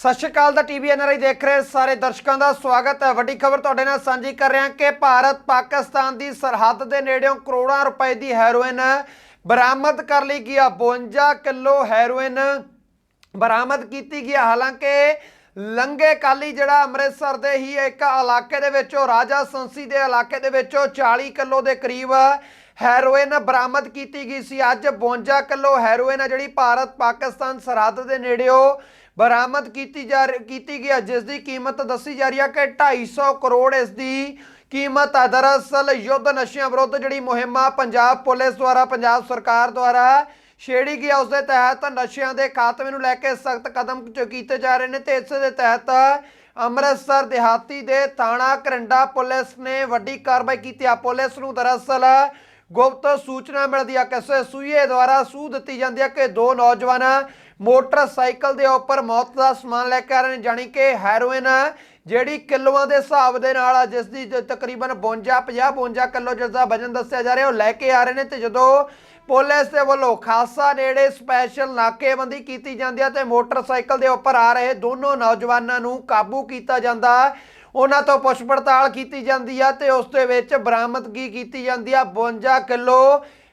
ਸਤਿ ਸ਼੍ਰੀ ਅਕਾਲ ਦਾ TV NRI ਦੇਖ ਰਹੇ ਸਾਰੇ ਦਰਸ਼ਕਾਂ ਦਾ ਸਵਾਗਤ ਹੈ। ਵੱਡੀ ਖਬਰ ਤੁਹਾਡੇ ਨਾਲ ਸਾਂਝੀ ਕਰ ਰਿਹਾ ਕਿ ਭਾਰਤ ਪਾਕਿਸਤਾਨ ਦੀ ਸਰਹੱਦ ਦੇ ਨੇੜਿਓਂ ਕਰੋੜਾਂ ਰੁਪਏ ਦੀ ਹੈਰੋਇਨ ਬਰਾਮਦ ਕਰ ਲਈ ਗਿਆ 52 ਕਿਲੋ ਹੈਰੋਇਨ ਬਰਾਮਦ ਕੀਤੀ ਗਈ ਹਾਲਾਂਕਿ ਲੰਗੇ ਕਾਲੀ ਜਿਹੜਾ ਅੰਮ੍ਰਿਤਸਰ ਦੇ ਹੀ ਇੱਕ ਇਲਾਕੇ ਦੇ ਵਿੱਚੋਂ, ਰਾਜਾ ਸੰਸੀ ਦੇ ਇਲਾਕੇ ਦੇ ਵਿੱਚੋਂ 40 ਕਿਲੋ ਦੇ ਕਰੀਬ ਹੈਰੋਇਨ ਬਰਾਮਦ ਕੀਤੀ ਗਈ ਸੀ। ਅੱਜ 52 ਕਿਲੋ ਹੈਰੋਇਨ ਹੈ ਜਿਹੜੀ ਭਾਰਤ ਪਾਕਿਸਤਾਨ ਸਰਹੱਦ ਦੇ ਨੇੜਿਓਂ ਬਰਾਮਦ ਕੀਤੀ ਜਾ ਰਹੀ- ਕੀਤੀ ਗਈ ਹੈ ਜਿਸ ਦੀ ਕੀਮਤ ਦੱਸੀ ਜਾ ਰਹੀ ਹੈ ਕਿ 250 ਕਰੋੜ ਇਸ ਦੀ ਕੀਮਤ ਹੈ। ਦਰਅਸਲ ਯੁੱਧ ਨਸ਼ਿਆਂ ਵਿਰੁੱਧ ਜਿਹੜੀ ਮੁਹਿੰਮ ਆ, ਪੰਜਾਬ ਪੁਲਿਸ ਦੁਆਰਾ, ਪੰਜਾਬ ਸਰਕਾਰ ਦੁਆਰਾ ਛੇੜੀ ਗਈ ਉਸ ਦੇ ਤਹਿਤ ਨਸ਼ਿਆਂ ਦੇ ਖਾਤਮੇ ਨੂੰ ਲੈ ਕੇ ਸਖਤ ਕਦਮ ਚ ਕੀਤੇ ਜਾ ਰਹੇ ਨੇ ਤੇ ਇਸ ਦੇ ਤਹਿਤ ਅੰਮ੍ਰਿਤਸਰ ਦਿਹਾਤੀ ਦੇ ਥਾਣਾ ਕਰੰਡਾ ਪੁਲਿਸ ਨੇ ਵੱਡੀ ਕਾਰਵਾਈ ਕੀਤੀ ਆ। ਪੁਲਿਸ ਨੂੰ ਦਰਅਸਲ ਗੁਪਤ ਸੂਚਨਾ ਮਿਲਦੀ ਆ ਕਿਸੇ ਸੂਈਏ ਦੁਆਰਾ ਸੂਹ ਦਿੱਤੀ ਜਾਂਦੀ ਆ ਕਿ ਦੋ ਨੌਜਵਾਨ ਮੋਟਰਸਾਈਕਲ ਦੇ ਉੱਪਰ ਮੌਤ ਦਾ ਸਮਾਨ ਲੈ ਕੇ ਆ ਰਹੇ ਨੇ, ਜਾਣੀ ਕਿ ਹੈਰੋਇਨ, ਜਿਹੜੀ ਕਿਲੋਆਂ ਦੇ ਹਿਸਾਬ ਦੇ ਨਾਲ ਜਿਸ ਦੀ ਤਕਰੀਬਨ 52 50 52 ਕਿਲੋ ਜਿਸ ਦਾ ਵਜਨ ਦੱਸਿਆ ਜਾ ਰਿਹਾ, ਉਹ ਲੈ ਕੇ ਆ ਰਹੇ ਨੇ ਤੇ ਜਦੋਂ ਪੁਲਿਸ ਦੇ ਵੱਲੋਂ ਖਾਸਾ ਨੇੜੇ ਸਪੈਸ਼ਲ ਨਾਕੇਬੰਦੀ ਕੀਤੀ ਜਾਂਦੀ ਹੈ ਤੇ ਮੋਟਰਸਾਈਕਲ ਦੇ ਉੱਪਰ ਆ ਰਹੇ ਦੋਨੋਂ ਨੌਜਵਾਨਾਂ ਨੂੰ ਕਾਬੂ ਕੀਤਾ ਜਾਂਦਾ, ਉਹਨਾਂ ਤੋਂ ਪੁੱਛ ਪੜਤਾਲ ਕੀਤੀ ਜਾਂਦੀ ਆ ਤੇ ਉਸ ਦੇ ਵਿੱਚ ਬਰਾਮਦਗੀ ਕੀਤੀ ਜਾਂਦੀ ਆ 52 ਕਿਲੋ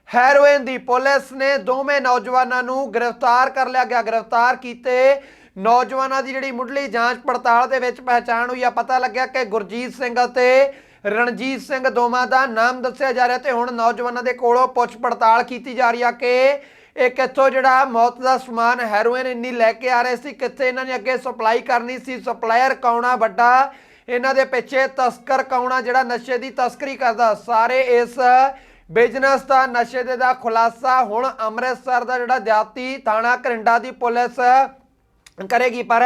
ਹੈਰੋਇਨ ਦੀ ਪੁਲਿਸ ਨੇ ਦੋਵੇਂ ਨੌਜਵਾਨਾਂ ਨੂੰ ਗ੍ਰਿਫਤਾਰ ਕਰ ਲਿਆ ਗਿਆ। ਗ੍ਰਿਫਤਾਰ ਕੀਤੇ ਨੌਜਵਾਨਾਂ ਦੀ ਜਿਹੜੀ ਮੁੱਢਲੀ ਜਾਂਚ ਪੜਤਾਲ ਦੇ ਵਿੱਚ ਪਹਿਚਾਣ ਹੋਈ ਆ। ਪਤਾ ਲੱਗਿਆ ਕਿ ਗੁਰਜੀਤ ਸਿੰਘ ਅਤੇ ਰਣਜੀਤ ਸਿੰਘ ਦੋਵਾਂ ਦਾ ਨਾਮ ਦੱਸਿਆ ਜਾ ਰਿਹਾ ਤੇ ਹੁਣ ਨੌਜਵਾਨਾਂ ਦੇ ਕੋਲੋਂ ਪੁੱਛ ਪੜਤਾਲ ਕੀਤੀ ਜਾ ਰਹੀ ਆ ਕਿ ਇਹ ਕਿੱਥੋਂ ਜਿਹੜਾ ਮੌਤ ਦਾ ਸਮਾਨ ਹੈਰੋਇਨ ਇੰਨੀ ਲੈ ਕੇ ਆ ਰਹੇ ਸੀ, ਕਿੱਥੇ ਇਹਨਾਂ ਨੇ ਅੱਗੇ ਸਪਲਾਈ ਕਰਨੀ ਸੀ, ਸਪਲਾਇਰ ਕੌਣਾ ਵੱਡਾ ਇਹਨਾਂ ਦੇ ਪਿੱਛੇ ਤਸਕਰ ਕੌਣਾ ਜਿਹੜਾ ਨਸ਼ੇ ਦੀ ਤਸਕਰੀ ਕਰਦਾ। ਸਾਰੇ ਇਸ ਬਿਜ਼ਨਸ ਦਾ ਨਸ਼ੇ ਦੇ ਦਾ ਖੁਲਾਸਾ ਹੁਣ ਅੰਮ੍ਰਿਤਸਰ ਦਾ ਜਿਹੜਾ ਦਿਹਾਤੀ ਥਾਣਾ ਕਰਿੰਡਾ ਦੀ ਪੁਲਿਸ ਕਰੇਗੀ, ਪਰ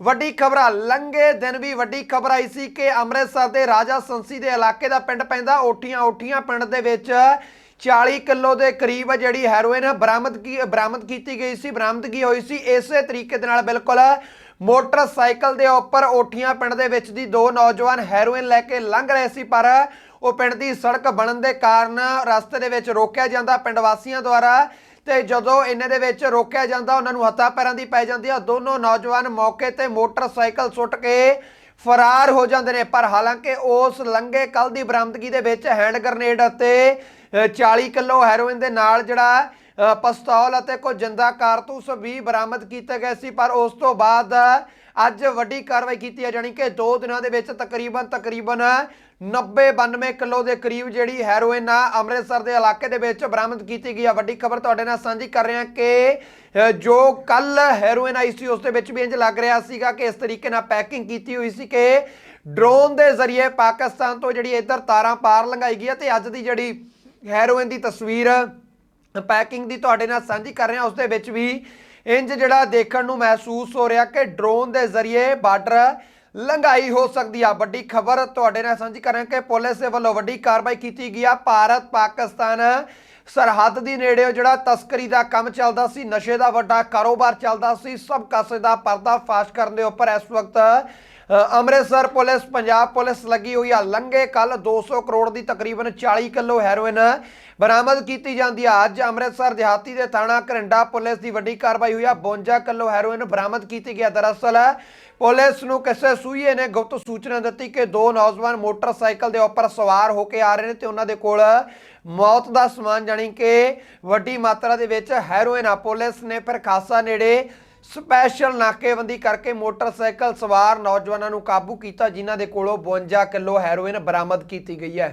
ਵੱਡੀ ਖਬਰ ਲੰਗੇ ਦਿਨ ਵੀ ਵੱਡੀ ਖਬਰ ਆਈ ਸੀ ਕਿ ਅੰਮ੍ਰਿਤਸਰ ਦੇ ਰਾਜਾ ਸੰਸੀ ਦੇ ਇਲਾਕੇ ਦਾ ਪਿੰਡ ਪੈਂਦਾ, ਓਠੀਆਂ ਓਠੀਆਂ ਪਿੰਡ ਦੇ ਵਿੱਚ 40 ਕਿਲੋ ਦੇ ਕਰੀਬ ਜਿਹੜੀ ਹੈਰੋਇਨ ਬਰਾਮਦ ਕੀ, ਬਰਾਮਦ ਕੀਤੀ ਗਈ ਸੀ, ਬਰਾਮਦਗੀ ਹੋਈ ਸੀ, ਇਸੇ ਤਰੀਕੇ ਦੇ ਨਾਲ ਬਿਲਕੁਲ ਮੋਟਰਸਾਈਕਲ ਦੇ ਉੱਪਰ ਓਠੀਆਂ ਪਿੰਡ ਦੇ ਵਿੱਚ ਦੀ ਦੋ ਨੌਜਵਾਨ ਹੈਰੋਇਨ ਲੈ ਕੇ ਲੰਘ ਰਹੇ ਸੀ ਪਰ ਉਹ ਪਿੰਡ ਦੀ ਸੜਕ ਬਣਨ ਦੇ ਕਾਰਨ ਰਸਤੇ ਦੇ ਵਿੱਚ ਰੋਕਿਆ ਜਾਂਦਾ ਪਿੰਡ ਵਾਸੀਆਂ ਦੁਆਰਾ ਤੇ ਜਦੋਂ ਇਹਨਾਂ ਦੇ ਵਿੱਚ ਰੋਕਿਆ ਜਾਂਦਾ ਉਹਨਾਂ ਨੂੰ ਹੱਥਾਂ ਪੈਰਾਂ ਦੀ ਪੈ ਜਾਂਦੀ ਆ। ਦੋਨੋਂ ਨੌਜਵਾਨ ਮੌਕੇ ਤੇ ਮੋਟਰਸਾਈਕਲ ਸੁੱਟ ਕੇ ਫਰਾਰ ਹੋ ਜਾਂਦੇ ਨੇ ਪਰ ਹਾਲਾਂਕਿ ਉਸ ਲੰਗੇ ਕੱਲ ਦੀ ਬਰਾਮਦਗੀ ਦੇ ਵਿੱਚ ਹੈਂਡ ਗ੍ਰਨੇਡ ਅਤੇ ਅ, 40 ਕਿਲੋ ਹੈਰੋਇਨ ਦੇ ਨਾਲ ਜਿਹੜਾ ਪਿਸਤੌਲ ਅਤੇ ਕੁਝ ਜਿੰਦਾ ਕਾਰਤੂਸ ਵੀ ਬਰਾਮਦ ਕੀਤੇ ਗਏ ਸੀ, ਪਰ ਉਸ ਤੋਂ ਬਾਅਦ ਅੱਜ ਵੱਡੀ ਕਾਰਵਾਈ ਕੀਤੀ ਹੈ, ਜਾਣੀ ਕਿ 2 ਦਿਨਾਂ ਦੇ ਵਿੱਚ ਤਕਰੀਬਨ ਤਕਰੀਬਨ 90 92 ਕਿਲੋ ਦੇ ਕਰੀਬ ਜਿਹੜੀ ਹੈਰੋਇਨ ਆ ਅੰਮ੍ਰਿਤਸਰ ਦੇ ਇਲਾਕੇ ਦੇ ਵਿੱਚ ਬਰਾਮਦ ਕੀਤੀ ਗਈ ਆ। ਵੱਡੀ ਖਬਰ ਤੁਹਾਡੇ ਨਾਲ ਸਾਂਝੀ ਕਰ ਰਹੇ ਹਾਂ ਕਿ ਜੋ ਕੱਲ ਹੈਰੋਇਨ ਆਈ ਸੀ, ਉਸ ਦੇ ਵਿੱਚ ਵੀ ਇੰਜ ਲੱਗ ਰਿਹਾ ਸੀਗਾ ਕਿ ਇਸ ਤਰੀਕੇ ਨਾਲ ਪੈਕਿੰਗ ਕੀਤੀ ਹੋਈ ਸੀ ਕਿ ਡਰੋਨ ਦੇ ਜ਼ਰੀਏ ਪਾਕਿਸਤਾਨ ਤੋਂ ਜਿਹੜੀ ਇੱਧਰ ਤਾਰਾਂ ਪਾਰ ਲੰਘਾਈ ਗਈ ਆ ਤੇ ਅੱਜ ਦੀ ਜਿਹੜੀ ਹੈਰੋਇਨ ਦੀ ਤਸਵੀਰ ਪੈਕਿੰਗ ਦੀ ਤੁਹਾਡੇ ਨਾਲ ਸਾਂਝੀ ਕਰ ਰਹੇ ਹਾਂ ਉਸ ਦੇ ਵਿੱਚ ਵੀ ਇੰਜ ਜਿਹੜਾ ਦੇਖਣ ਨੂੰ ਮਹਿਸੂਸ ਹੋ ਰਿਹਾ ਕਿ ਡਰੋਨ ਦੇ ਜ਼ਰੀਏ ਬਾਰਡਰ ਲੰਘਾਈ ਹੋ ਸਕਦੀ ਆ। ਵੱਡੀ ਖਬਰ ਤੁਹਾਡੇ ਨਾਲ ਸਾਂਝੀ ਕਰ ਰਹੇ ਕਿ ਪੁਲਿਸ ਦੇ ਵੱਲੋਂ ਵੱਡੀ ਕਾਰਵਾਈ ਕੀਤੀ ਗਈ ਆ। ਭਾਰਤ ਪਾਕਿਸਤਾਨ ਸਰਹੱਦ ਦੀ ਨੇੜੇ ਜਿਹੜਾ ਤਸਕਰੀ ਦਾ ਕੰਮ ਚੱਲਦਾ ਸੀ, ਨਸ਼ੇ ਦਾ ਵੱਡਾ ਕਾਰੋਬਾਰ ਚੱਲਦਾ ਸੀ, ਸਭ ਕਾਸੇ ਦਾ ਪਰਦਾ ਫਾਸ਼ ਕਰਨ ਦੇ ਉੱਪਰ ਇਸ ਵਕਤ ਅੰਮ੍ਰਿਤਸਰ ਪੁਲਿਸ, ਪੰਜਾਬ ਪੁਲਿਸ ਲੱਗੀ ਹੋਈ ਆ। ਲੰਗੇ ਕੱਲ 200 ਕਰੋੜ ਦੀ ਤਕਰੀਬਨ 40 ਕਿਲੋ ਹੈਰੋਇਨ ਬਰਾਮਦ ਕੀਤੀ ਜਾਂਦੀ ਆ। ਅੱਜ ਅੰਮ੍ਰਿਤਸਰ ਦਿਹਾਤੀ ਦੇ ਥਾਣਾ ਘਰਿੰਡਾ ਪੁਲਿਸ ਦੀ ਵੱਡੀ ਕਾਰਵਾਈ ਹੋਈ ਆ। 52 ਕਿਲੋ ਹੈਰੋਇਨ ਬਰਾਮਦ ਕੀਤੀ ਗਿਆ। ਦਰਅਸਲ ਪੁਲਿਸ ਨੂੰ ਕਿਸੇ ਸੂਈਏ ਨੇ ਗੁਪਤ ਸੂਚਨਾ ਦਿੱਤੀ ਕਿ ਦੋ ਨੌਜਵਾਨ ਮੋਟਰਸਾਈਕਲ ਦੇ ਉੱਪਰ ਸਵਾਰ ਹੋ ਕੇ ਆ ਰਹੇ ਨੇ ਤੇ ਉਹਨਾਂ ਦੇ ਕੋਲ ਮੌਤ ਦਾ ਸਮਾਨ, ਜਾਣੀ ਕਿ ਵੱਡੀ ਮਾਤਰਾ ਦੇ ਵਿੱਚ ਹੈਰੋਇਨ ਆ। ਪੁਲਿਸ ਨੇ ਫਿਰ ਖਾਸਾ ਨੇੜੇ ਸਪੈਸ਼ਲ ਨਾਕੇਬੰਦੀ ਕਰਕੇ ਮੋਟਰਸਾਈਕਲ ਸਵਾਰ ਨੌਜਵਾਨਾਂ ਨੂੰ ਕਾਬੂ ਕੀਤਾ, ਜਿਨ੍ਹਾਂ ਦੇ ਕੋਲੋਂ 52 ਕਿਲੋ ਹੈਰੋਇਨ ਬਰਾਮਦ ਕੀਤੀ ਗਈ ਹੈ।